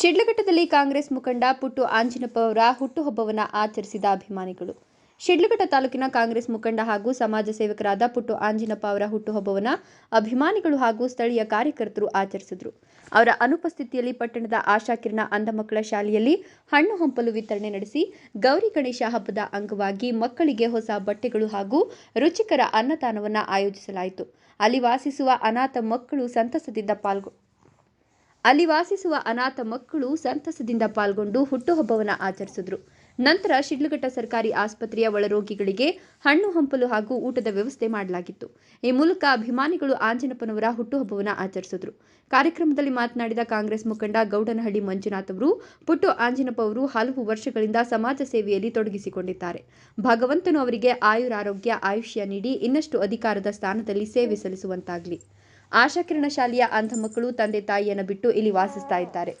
ಶಿಡ್ಲಘಟ್ಟದಲ್ಲಿ ಕಾಂಗ್ರೆಸ್ ಮುಖಂಡ ಪುಟ್ಟು ಆಂಜಿನಪ್ಪ ಅವರ ಹುಟ್ಟುಹಬ್ಬವನ್ನು ಆಚರಿಸಿದ ಅಭಿಮಾನಿಗಳು. ಶಿಡ್ಲಘಟ್ಟ ತಾಲೂಕಿನ ಕಾಂಗ್ರೆಸ್ ಮುಖಂಡ ಹಾಗೂ ಸಮಾಜ ಸೇವಕರಾದ ಪುಟ್ಟು ಆಂಜಿನಪ್ಪ ಅವರ ಹುಟ್ಟುಹಬ್ಬವನ್ನು ಅಭಿಮಾನಿಗಳು ಹಾಗೂ ಸ್ಥಳೀಯ ಕಾರ್ಯಕರ್ತರು ಆಚರಿಸಿದರು. ಅವರ ಅನುಪಸ್ಥಿತಿಯಲ್ಲಿ ಪಟ್ಟಣದ ಆಶಾಕಿರಣ ಅಂಧಮಕ್ಕಳ ಶಾಲೆಯಲ್ಲಿ ಹಣ್ಣು ಹಂಪಲು ವಿತರಣೆ ನಡೆಸಿ ಗೌರಿ ಗಣೇಶ ಹಬ್ಬದ ಅಂಗವಾಗಿ ಮಕ್ಕಳಿಗೆ ಹೊಸ ಬಟ್ಟೆಗಳು ಹಾಗೂ ರುಚಿಕರ ಅನ್ನದಾನವನ್ನು ಆಯೋಜಿಸಲಾಯಿತು. ಅಲ್ಲಿ ವಾಸಿಸುವ ಅನಾಥ ಮಕ್ಕಳು ಸಂತಸದಿಂದ ಪಾಲ್ಗೊ ಅಲ್ಲಿ ವಾಸಿಸುವ ಅನಾಥ ಮಕ್ಕಳು ಸಂತಸದಿಂದ ಪಾಲ್ಗೊಂಡು ಹುಟ್ಟುಹಬ್ಬವನ್ನು ಆಚರಿಸಿದ್ರು. ನಂತರ ಶಿಡ್ಲಘಟ್ಟ ಸರ್ಕಾರಿ ಆಸ್ಪತ್ರೆಯ ಒಳರೋಗಿಗಳಿಗೆ ಹಣ್ಣು, ಹಂಪಲು ಹಾಗೂ ಊಟದ ವ್ಯವಸ್ಥೆ ಮಾಡಲಾಗಿತ್ತು. ಈ ಮೂಲಕ ಅಭಿಮಾನಿಗಳು ಆಂಜನಪ್ಪನವರ ಹುಟ್ಟುಹಬ್ಬವನ್ನು ಆಚರಿಸಿದ್ರು. ಕಾರ್ಯಕ್ರಮದಲ್ಲಿ ಮಾತನಾಡಿದ ಕಾಂಗ್ರೆಸ್ ಮುಖಂಡ ಗೌಡನಹಳ್ಳಿ ಮಂಜುನಾಥ್ ಅವರು, ಪುಟ್ಟು ಆಂಜನಪ್ಪ ಅವರು ಹಲವು ವರ್ಷಗಳಿಂದ ಸಮಾಜ ಸೇವೆಯಲ್ಲಿ ತೊಡಗಿಸಿಕೊಂಡಿದ್ದಾರೆ. ಭಗವಂತನು ಅವರಿಗೆ ಆಯುರಾರೋಗ್ಯ, ಆಯುಷ್ಯ ನೀಡಿ ಇನ್ನಷ್ಟು ಅಧಿಕಾರದ ಸ್ಥಾನದಲ್ಲಿ ಸೇವೆ ಸಲ್ಲಿಸುವಂತಾಗಲಿ. ಆಶಾಕಿರಣ ಶಾಲೆಯ ಅಂಧ ಮಕ್ಕಳು ತಂದೆ ತಾಯಿಯನ್ನು ಬಿಟ್ಟು ಇಲ್ಲಿ ವಾಸಿಸ್ತಾ ಇದ್ದಾರೆ.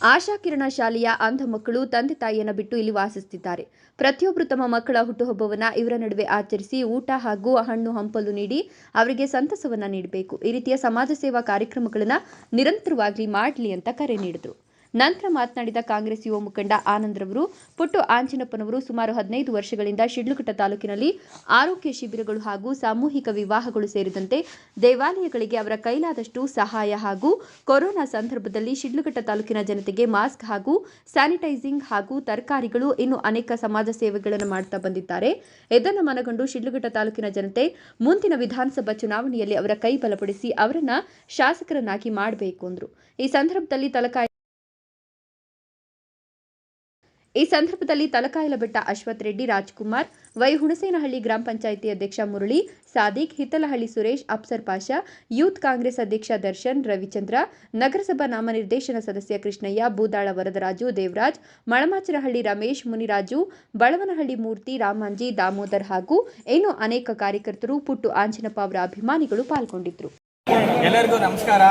ಆಶಾಕಿರಣ ಶಾಲೆಯ ಅಂಧ ಮಕ್ಕಳು ತಂದೆ ತಾಯಿಯನ್ನು ಬಿಟ್ಟು ಇಲ್ಲಿ ವಾಸಿಸುತ್ತಿದ್ದಾರೆ ಪ್ರತಿಯೊಬ್ಬರು ತಮ್ಮ ಮಕ್ಕಳ ಹುಟ್ಟುಹಬ್ಬವನ್ನು ಇವರ ನಡುವೆ ಆಚರಿಸಿ ಊಟ ಹಾಗೂ ಹಣ್ಣು ಹಂಪಲು ನೀಡಿ ಅವರಿಗೆ ಸಂತಸವನ್ನು ನೀಡಬೇಕು. ಈ ರೀತಿಯ ಸಮಾಜ ಸೇವಾ ಕಾರ್ಯಕ್ರಮಗಳನ್ನು ನಿರಂತರವಾಗಿ ಮಾಡಲಿ ಅಂತ ಕರೆ ನೀಡಿದರು. ನಂತರ ಮಾತನಾಡಿದ ಕಾಂಗ್ರೆಸ್ ಯುವ ಮುಖಂಡ ಆನಂದ್ರವರು ಪುಟ್ಟು ಆಂಜನಪ್ಪನವರು ಸುಮಾರು ಹದಿನೈದು ವರ್ಷಗಳಿಂದ ಶಿಡ್ಲಘಟ್ಟ ತಾಲೂಕಿನಲ್ಲಿ ಆರೋಗ್ಯ ಶಿಬಿರಗಳು ಹಾಗೂ ಸಾಮೂಹಿಕ ವಿವಾಹಗಳು ಸೇರಿದಂತೆ ದೇವಾಲಯಗಳಿಗೆ ಅವರ ಕೈಲಾದಷ್ಟು ಸಹಾಯ ಹಾಗೂ ಕೊರೋನಾ ಸಂದರ್ಭದಲ್ಲಿ ಶಿಡ್ಲಘಟ್ಟ ತಾಲೂಕಿನ ಜನತೆಗೆ ಮಾಸ್ಕ್ ಹಾಗೂ ಸ್ಯಾನಿಟೈಸಿಂಗ್ ಹಾಗೂ ತರಕಾರಿಗಳು ಇನ್ನು ಅನೇಕ ಸಮಾಜ ಸೇವೆಗಳನ್ನು ಮಾಡ್ತಾ ಬಂದಿದ್ದಾರೆ. ಇದನ್ನು ಮನಗೊಂಡು ಶಿಡ್ಲಘಟ್ಟ ತಾಲೂಕಿನ ಜನತೆ ಮುಂದಿನ ವಿಧಾನಸಭಾ ಚುನಾವಣೆಯಲ್ಲಿ ಅವರ ಕೈ ಬಲಪಡಿಸಿ ಅವರನ್ನ ಶಾಸಕರನ್ನಾಗಿ ಮಾಡಬೇಕು ಅಂದರು. ಈ ಸಂದರ್ಭದಲ್ಲಿ ತಲಕಾಯಿ ಈ ಸಂದರ್ಭದಲ್ಲಿ ತಲಕಾಯಲಬೆಟ್ಟ ಅಶ್ವಥ್ ರೆಡ್ಡಿ, ರಾಜ್ಕುಮಾರ್, ವೈ ಹುಣಸೇನಹಳ್ಳಿ ಗ್ರಾಮ ಪಂಚಾಯಿತಿ ಅಧ್ಯಕ್ಷ ಮುರಳಿ, ಸಾದಿಕ್, ಹಿತ್ತಲಹಳ್ಳಿ ಸುರೇಶ್, ಅಪ್ಸರ್ ಪಾಷ, ಯೂತ್ ಕಾಂಗ್ರೆಸ್ ಅಧ್ಯಕ್ಷ ದರ್ಶನ್, ರವಿಚಂದ್ರ, ನಗರಸಭಾ ನಾಮನಿರ್ದೇಶನ ಸದಸ್ಯ ಕೃಷ್ಣಯ್ಯ ಬೂದಾಳ ವರದರಾಜು, ದೇವರಾಜ್ ಮಳಮಾಚರಹಳ್ಳಿ ರಮೇಶ್, ಮುನಿರಾಜು, ಬಳವನಹಳ್ಳಿ ಮೂರ್ತಿ, ರಾಮಾಂಜಿ, ದಾಮೋದರ್ ಹಾಗೂ ಇನ್ನೂ ಅನೇಕ ಕಾರ್ಯಕರ್ತರು ಪುಟ್ಟು ಆಂಜನಪ್ಪ ಅವರ ಅಭಿಮಾನಿಗಳು ಪಾಲ್ಗೊಂಡಿದ್ದರು. ಎಲ್ಲರಿಗೂ ನಮಸ್ಕಾರ.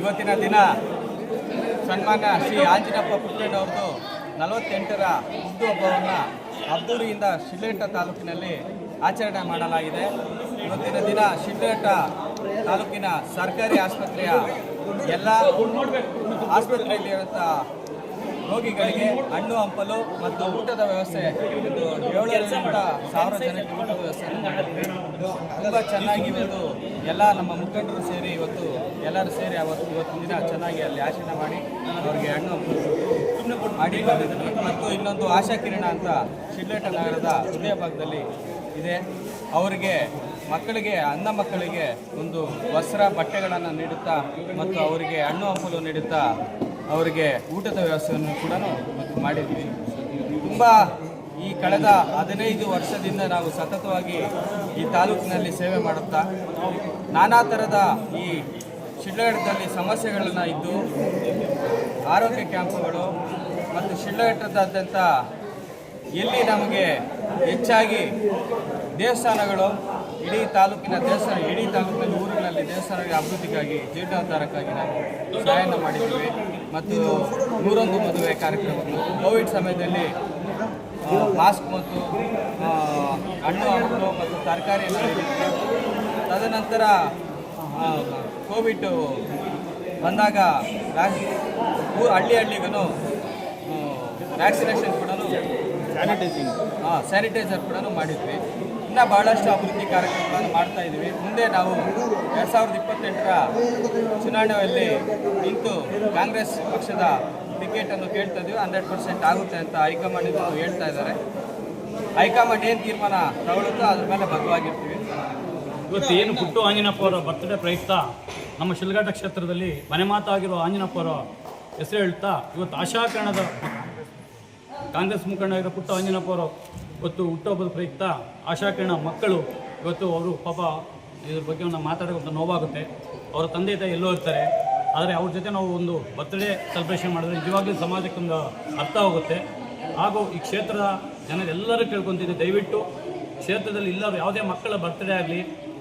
ಇವತ್ತಿನ ದಿನ ಸನ್ಮಾನ ಶ್ರೀ ಆಂಜನಪ್ಪ ಪುಟ್ಟಣ್ಣವ್ರದ್ದು ನಲವತ್ತೆಂಟರ ಹುಟ್ಟುಹಬ್ಬವನ್ನು ಅದ್ದೂರಿಯಿಂದ ಶಿಡ್ಲಘಟ್ಟ ತಾಲೂಕಿನಲ್ಲಿ ಆಚರಣೆ ಮಾಡಲಾಗಿದೆ. ಇವತ್ತಿನ ದಿನ ಶಿಡ್ಲಘಟ್ಟ ತಾಲೂಕಿನ ಸರ್ಕಾರಿ ಆಸ್ಪತ್ರೆಯ ಎಲ್ಲ ಆಸ್ಪತ್ರೆಯಲ್ಲಿರುವಂಥ ರೋಗಿಗಳಿಗೆ ಹಣ್ಣು, ಹಂಪಲು ಮತ್ತು ಊಟದ ವ್ಯವಸ್ಥೆ ಏಳರಿಂದ ಸಾವಿರ ಜನಕ್ಕೆ ಊಟದ ವ್ಯವಸ್ಥೆ ತುಂಬ ಚೆನ್ನಾಗಿ ಇವತ್ತು ಎಲ್ಲ ನಮ್ಮ ಮುಖಂಡರು ಸೇರಿ ಇವತ್ತು, ಎಲ್ಲರೂ ಸೇರಿ ಅವತ್ತು ಇವತ್ತು ದಿನ ಚೆನ್ನಾಗಿ ಅಲ್ಲಿ ಆಚರಣೆ ಮಾಡಿ ಅವರಿಗೆ ಹಣ್ಣು ಮಾಡಿ ಮತ್ತು ಇನ್ನೊಂದು ಆಶಾ ಕಿರಣ ಅಂತ ಶಿಡ್ಲೇಟ ನಗರದ ಹೃದಯ ಭಾಗದಲ್ಲಿ ಇದೆ. ಅವರಿಗೆ ಮಕ್ಕಳಿಗೆ ಅನ್ನ ಮಕ್ಕಳಿಗೆ ಒಂದು ವಸ್ತ್ರ, ಬಟ್ಟೆಗಳನ್ನು ನೀಡುತ್ತಾ ಮತ್ತು ಅವರಿಗೆ ಹಣ್ಣು ಹಂಪಲು ನೀಡುತ್ತಾ ಅವರಿಗೆ ಊಟದ ವ್ಯವಸ್ಥೆಯನ್ನು ಕೂಡ ಮತ್ತು ಮಾಡಿದ್ದೀವಿ. ತುಂಬ ಈ ಕಳೆದ ಹದಿನೈದು ವರ್ಷದಿಂದ ನಾವು ಸತತವಾಗಿ ಈ ತಾಲೂಕಿನಲ್ಲಿ ಸೇವೆ ಮಾಡುತ್ತಾ, ನಾನಾ ಥರದ ಈ ಶಿಡ್ಲಘಟ್ಟದಲ್ಲಿ ಸಮಸ್ಯೆಗಳನ್ನು ಇದ್ದು, ಆರೋಗ್ಯ ಕ್ಯಾಂಪುಗಳು ಮತ್ತು ಶಿಡ್ಲಘಟ್ಟದಾದ್ಯಂತ ಎಲ್ಲಿ ನಮಗೆ ಹೆಚ್ಚಾಗಿ ದೇವಸ್ಥಾನಗಳು, ಇಡೀ ತಾಲೂಕಿನ ದೇವಸ್ಥಾನ, ಇಡೀ ತಾಲೂಕಿನ ಊರುಗಳಲ್ಲಿ ದೇವಸ್ಥಾನಗಳ ಅಭಿವೃದ್ಧಿಗಾಗಿ ಜೀರ್ಣೋದ್ಧಾರಕ್ಕಾಗಿ ನಾವು ಸಹಾಯವನ್ನು ಮಾಡಿದ್ದೀವಿ. ಮತ್ತು ನೂರೊಂದು ಮದುವೆ ಕಾರ್ಯಕ್ರಮಗಳು ಕೋವಿಡ್ ಸಮಯದಲ್ಲಿ ಮಾಸ್ಕ್ ಮತ್ತು ಹಣ್ಣು ಹಣ್ಣು ಮತ್ತು ತರಕಾರಿಯನ್ನು ತದನಂತರ ಕೋವಿಡ್ ಬಂದಾಗ ಹಳ್ಳಿ ಹಳ್ಳಿಗೂ ವ್ಯಾಕ್ಸಿನೇಷನ್ ಕೂಡ ಸ್ಯಾನಿಟೈಸಿಂಗ್ ಹಾಂ ಸ್ಯಾನಿಟೈಸರ್ ಕೂಡ ಮಾಡಿದ್ವಿ. ಇನ್ನು ಭಾಳಷ್ಟು ಅಭಿವೃದ್ಧಿ ಕಾರ್ಯಕ್ರಮಗಳನ್ನು ಮಾಡ್ತಾ ಇದ್ದೀವಿ. ಮುಂದೆ ನಾವು ಎರಡು ಸಾವಿರದ ಇಪ್ಪತ್ತೆಂಟರ ಚುನಾವಣೆಯಲ್ಲಿ ನಿಂತು ಕಾಂಗ್ರೆಸ್ ಪಕ್ಷದ ಟಿಕೆಟನ್ನು ಕೇಳ್ತಾ ಇದೀವಿ ಹಂಡ್ರೆಡ್ ಪರ್ಸೆಂಟ್ ಆಗುತ್ತೆ ಅಂತ ಹೈಕಮಾಂಡ್ ಇಂದ ಹೇಳ್ತಾ ಇದ್ದಾರೆ. ಹೈಕಮಾಂಡ್ ಏನು ತೀರ್ಮಾನ? ತಗೊಳುತ್ತೋ ಅದ್ರ ಮೇಲೆ ಬದ್ಧವಾಗಿರ್ತೀವಿ. ಇವತ್ತು ಏನು ಪುಟ್ಟು ಆಂಜನಪ್ಪ ಅವರ ಬರ್ತ್ಡೇ ಪ್ರಯುಕ್ತ, ನಮ್ಮ ಶಿಲ್ಘಾಟ ಕ್ಷೇತ್ರದಲ್ಲಿ ಮನೆ ಮಾತಾಗಿರೋ ಆಂಜನಪ್ಪ ಅವರ ಹೆಸರು ಹೇಳ್ತಾ, ಇವತ್ತು ಆಶಾಕರಣದ ಕಾಂಗ್ರೆಸ್ ಮುಖಂಡರಾಗಿರೋ ಪುಟ್ಟ ಆಂಜನಪ್ಪ ಅವರು ಇವತ್ತು ಹುಟ್ಟುಹಬ್ಬದ ಪ್ರಯುಕ್ತ ಆಶಾಕರಣ ಮಕ್ಕಳು ಇವತ್ತು ಅವರು ಪಾಪ ಇದ್ರ ಬಗ್ಗೆ ನಾವು ಮಾತಾಡೋಕೆ ನೋವಾಗುತ್ತೆ. ಅವರ ತಂದೆ ತಾಯಿ ಎಲ್ಲೋ ಇರ್ತಾರೆ. ಆದರೆ ಅವ್ರ ಜೊತೆ ನಾವು ಒಂದು ಬರ್ತ್ಡೇ ಸೆಲೆಬ್ರೇಷನ್ ಮಾಡಿದ್ರೆ ನಿಜವಾಗ್ಲೂ ಸಮಾಜಕ್ಕೆ ಒಂದು ಅರ್ಥ ಹೋಗುತ್ತೆ ಹಾಗೂ ಈ ಕ್ಷೇತ್ರದ ಜನರೆಲ್ಲರೂ ಕೇಳ್ಕೊತಿದ್ದೆ, ದಯವಿಟ್ಟು ಕ್ಷೇತ್ರದಲ್ಲಿ ಇಲ್ಲರೂ ಯಾವುದೇ ಮಕ್ಕಳ ಬರ್ತ್ಡೇ ಆಗಲಿ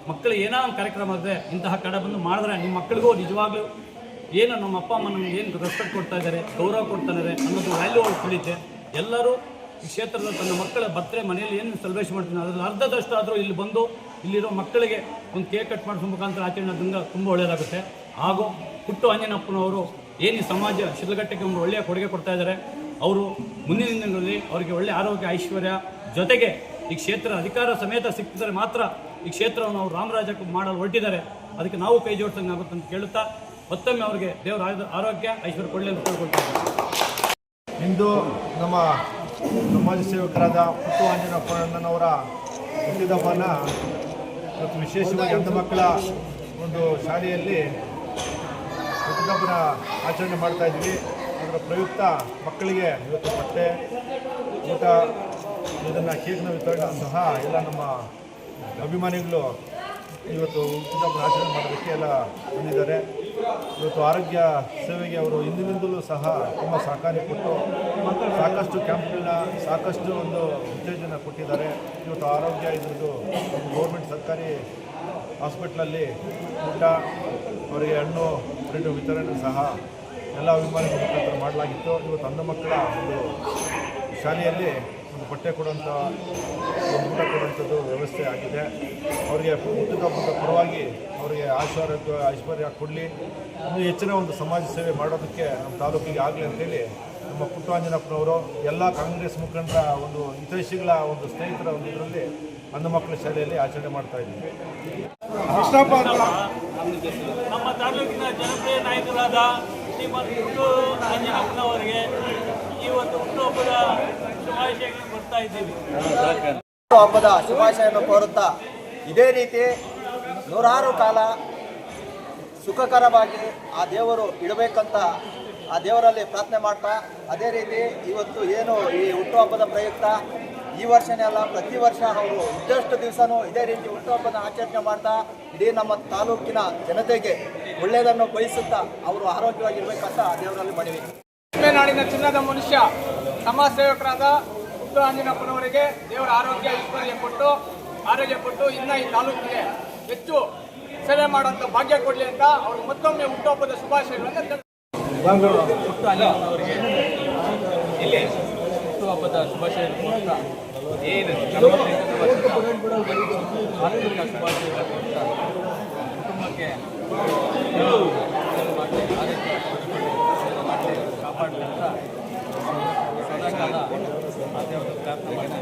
ಮಕ್ಕಳು ಏನೋ ಒಂದು ಕಾರ್ಯಕ್ರಮ ಆದರೆ ಇಂತಹ ಕಡೆ ಬಂದು ಮಾಡಿದ್ರೆ ನಿಮ್ಮ ಮಕ್ಕಳಿಗೂ ನಿಜವಾಗ್ಲೂ ಏನು ನಮ್ಮ ಅಪ್ಪ, ಅಮ್ಮ ನಮಗೆ ಏನು ರೆಸ್ಪೆಕ್ಟ್ ಕೊಡ್ತಾ ಇದ್ದಾರೆ, ಗೌರವ ಕೊಡ್ತಾ ಇದ್ದಾರೆ ಅನ್ನೋದು ವ್ಯಾಲ್ಯೂ ಅವ್ರು ಎಲ್ಲರೂ ಈ ಕ್ಷೇತ್ರದ ತನ್ನ ಮಕ್ಕಳ ಬರ್ತ್ಡೇ ಮನೆಯಲ್ಲಿ ಏನು ಸೆಲೆಬ್ರೇಷನ್ ಮಾಡ್ತೀನಿ ಅದರಲ್ಲಿ ಅರ್ಧದಷ್ಟು ಆದರೂ ಇಲ್ಲಿ ಬಂದು ಇಲ್ಲಿರೋ ಮಕ್ಕಳಿಗೆ ಒಂದು ಕೇಕ್ ಕಟ್ ಮಾಡಿಸೋ ಮುಖಾಂತರ ಆಚರಣೆ ಅದರಿಂದ ತುಂಬ ಒಳ್ಳೆಯದಾಗುತ್ತೆ. ಹಾಗೂ ಪುಟ್ಟು ಅಂಜನಪ್ಪನವರು ಏನು ಸಮಾಜ ಶಿಲ್ಘಟ್ಟಕ್ಕೆ ಒಂದು ಒಳ್ಳೆಯ ಕೊಡುಗೆ ಕೊಡ್ತಾ ಇದ್ದಾರೆ, ಅವರು ಮುಂದಿನ ದಿನಗಳಲ್ಲಿ ಅವರಿಗೆ ಒಳ್ಳೆಯ ಆರೋಗ್ಯ, ಐಶ್ವರ್ಯ ಜೊತೆಗೆ ಈ ಕ್ಷೇತ್ರ ಅಧಿಕಾರ ಸಮೇತ ಸಿಕ್ಕಿದರೆ ಮಾತ್ರ ಈ ಕ್ಷೇತ್ರವನ್ನು ಅವರು ರಾಮರಾಜಕ್ಕೆ ಮಾಡಲು ಹೊರಟಿದ್ದಾರೆ. ಅದಕ್ಕೆ ನಾವು ಕೈ ಜೋಡಿಸಂಗೆ ಆಗುತ್ತೆ ಅಂತ ಕೇಳುತ್ತಾ ಮತ್ತೊಮ್ಮೆ ಅವರಿಗೆ ದೇವರ ಆರೋಗ್ಯ, ಐಶ್ವರ್ಯ ಕೊಡಲಿ ಅಂತ ಕೇಳ್ಕೊಳ್ತೀವಿ ಇಂದು ನಮ್ಮ ಸಮಾಜ ಸೇವಕರಾದ ಪುಟ್ಟು ಆಂಜನಪ್ಪನವರ ಹುಟ್ಟಿದಬ್ಬನ ಮತ್ತು ವಿಶೇಷವಾಗಿ ಅಂಧ ಮಕ್ಕಳ ಒಂದು ಶಾಲೆಯಲ್ಲಿ ಹುಟ್ಟಿದಬ್ಬನ ಆಚರಣೆ ಮಾಡ್ತಾ ಇದ್ದೀವಿ. ಅದರ ಪ್ರಯುಕ್ತ ಮಕ್ಕಳಿಗೆ ಇವತ್ತು ಬಟ್ಟೆ, ಊಟ, ಇದನ್ನು ಕೇಕ್ನ ವಿತರಣೆ ಎಲ್ಲ ನಮ್ಮ ಅಭಿಮಾನಿಗಳು ಇವತ್ತು ಹುಟ್ಟಿದಬ್ಬನ ಆಚರಣೆ ಮಾಡೋದಕ್ಕೆ ಎಲ್ಲ ಬಂದಿದ್ದಾರೆ. ಇವತ್ತು ಆರೋಗ್ಯ ಸೇವೆಗೆ ಅವರು ಹಿಂದಿನಿಂದಲೂ ಸಹ ತುಂಬ ಸಹಕಾರಿ ಕೊಟ್ಟು ಸಾಕಷ್ಟು ಕ್ಯಾಂಪ್ಗಳನ್ನ, ಸಾಕಷ್ಟು ಒಂದು ಉತ್ತೇಜನ ಕೊಟ್ಟಿದ್ದಾರೆ. ಇವತ್ತು ಆರೋಗ್ಯ ಇದ್ರದ್ದು ಗೌರ್ಮೆಂಟ್ ಸರ್ಕಾರಿ ಹಾಸ್ಪಿಟ್ಲಲ್ಲಿ ಊಟ ಅವರಿಗೆ ಹಣ್ಣು ಬ್ರೆಡ್ ವಿತರಣೆ ಸಹ ಎಲ್ಲ ಅಭಿಮಾನಿಗಳ ಮುಖಾಂತರ ಮಾಡಲಾಗಿತ್ತು. ಇವತ್ತು ಅಂಧ ಮಕ್ಕಳ ಒಂದು ಶಾಲೆಯಲ್ಲಿ ಒಂದು ಬಟ್ಟೆ ಕೊಡುವಂಥ ಒಂದು ಊಟ ಕೊಡುವಂಥದ್ದು ವ್ಯವಸ್ಥೆ ಆಗಿದೆ. ಅವರಿಗೆ ಹುಟ್ಟುಹಬ್ಬದ ಪರವಾಗಿ ಅವರಿಗೆ ಆಶೀರ್ವಾದ, ಐಶ್ವರ್ಯ ಕೊಡಲಿ. ಇನ್ನೂ ಹೆಚ್ಚಿನ ಒಂದು ಸಮಾಜ ಸೇವೆ ಮಾಡೋದಕ್ಕೆ ನಮ್ಮ ತಾಲೂಕಿಗೆ ಆಗಲಿ ಅಂತೇಳಿ ನಮ್ಮ ಪುಟ್ಟಾಂಜನಪ್ಪನವರು ಎಲ್ಲ ಕಾಂಗ್ರೆಸ್ ಮುಖಂಡರ ಒಂದು ಹಿತೈಷಿಗಳ ಒಂದು ಸ್ನೇಹಿತರ ಒಂದು ಇದರಲ್ಲಿ ಹಣ್ಣು ಮಕ್ಕಳ ಶಾಲೆಯಲ್ಲಿ ಆಚರಣೆ ಮಾಡ್ತಾ ಇದ್ದೀವಿ ನಮ್ಮ ತಾಲೂಕಿನ ಜನಪ್ರಿಯ ನಾಯಕರಾದ ಶ್ರೀಮಂತ ಪುಟ್ಟು ಆಂಜನಪ್ಪನವರಿಗೆ ಈ ಒಂದು ಹುಟ್ಟುಹಬ್ಬದ ಶುಭಾಶಯಗಳನ್ನು ಕೊಡ್ತಾ ಇದ್ದೀವಿ. ಹಬ್ಬದ ಶುಭಾಶಯನ್ನು ಕೋರುತ್ತಾ ಇದೇ ರೀತಿ ನೂರಾರು ಕಾಲ ಸುಖಕರವಾಗಿ ಆ ದೇವರು ಇಡಬೇಕಂತ ಆ ದೇವರಲ್ಲಿ ಪ್ರಾರ್ಥನೆ ಮಾಡ್ತಾ, ಅದೇ ರೀತಿ ಇವತ್ತು ಏನು ಈ ಹುಟ್ಟುಹಬ್ಬದ ಪ್ರಯುಕ್ತ, ಈ ವರ್ಷನೇ ಅಲ್ಲ, ಪ್ರತಿ ವರ್ಷ ಅವರು ಇದ್ದಷ್ಟು ದಿವಸನೂ ಇದೇ ರೀತಿ ಹುಟ್ಟುಹಬ್ಬದ ಆಚರಣೆ ಮಾಡ್ತಾ, ಇಡೀ ನಮ್ಮ ತಾಲೂಕಿನ ಜನತೆಗೆ ಒಳ್ಳೆಯದನ್ನು ಬಯಸುತ್ತಾ ಅವರು ಆರೋಗ್ಯವಾಗಿರ್ಬೇಕಂತ ದೇವರಲ್ಲಿ ಮನವಿ. ನಾಡಿನ ಚಿನ್ನದ ಮನುಷ್ಯ ಸಮಾಜ ಸೇವಕರಾದ ಹುಟ್ಟು ಆಂಜನಪ್ಪನವರಿಗೆ ದೇವರ ಆರೋಗ್ಯ, ಐಶ್ವರ್ಯ ಕೊಟ್ಟು, ಆರೋಗ್ಯ ಕೊಟ್ಟು ಇನ್ನ ಈ ತಾಲೂಕಿಗೆ ಹೆಚ್ಚು ಸೇವೆ ಮಾಡುವಂತ ಭಾಗ್ಯ ಕೊಡಲಿ ಅಂತ ಅವರು ಮತ್ತೊಮ್ಮೆ ಹುಟ್ಟುಹಬ್ಬದ ಶುಭಾಶಯಗಳನ್ನು ತಿಳಿಸ್ತಾರೆ. ಪುಟ್ಟು ಇಲ್ಲಿ ಇಲ್ಲಿ ಹುಟ್ಟುಹಬ್ಬದ ಶುಭಾಶಯ ಏನು ಆರ್ಥಿಕ ಕೊಡ್ತಾ ಕುಟುಂಬಕ್ಕೆ ಕಾಪಾಡಲಿ ಅಂತ ಸದಾಕಾಲ ಪ್ರಾರ್ಥನೆ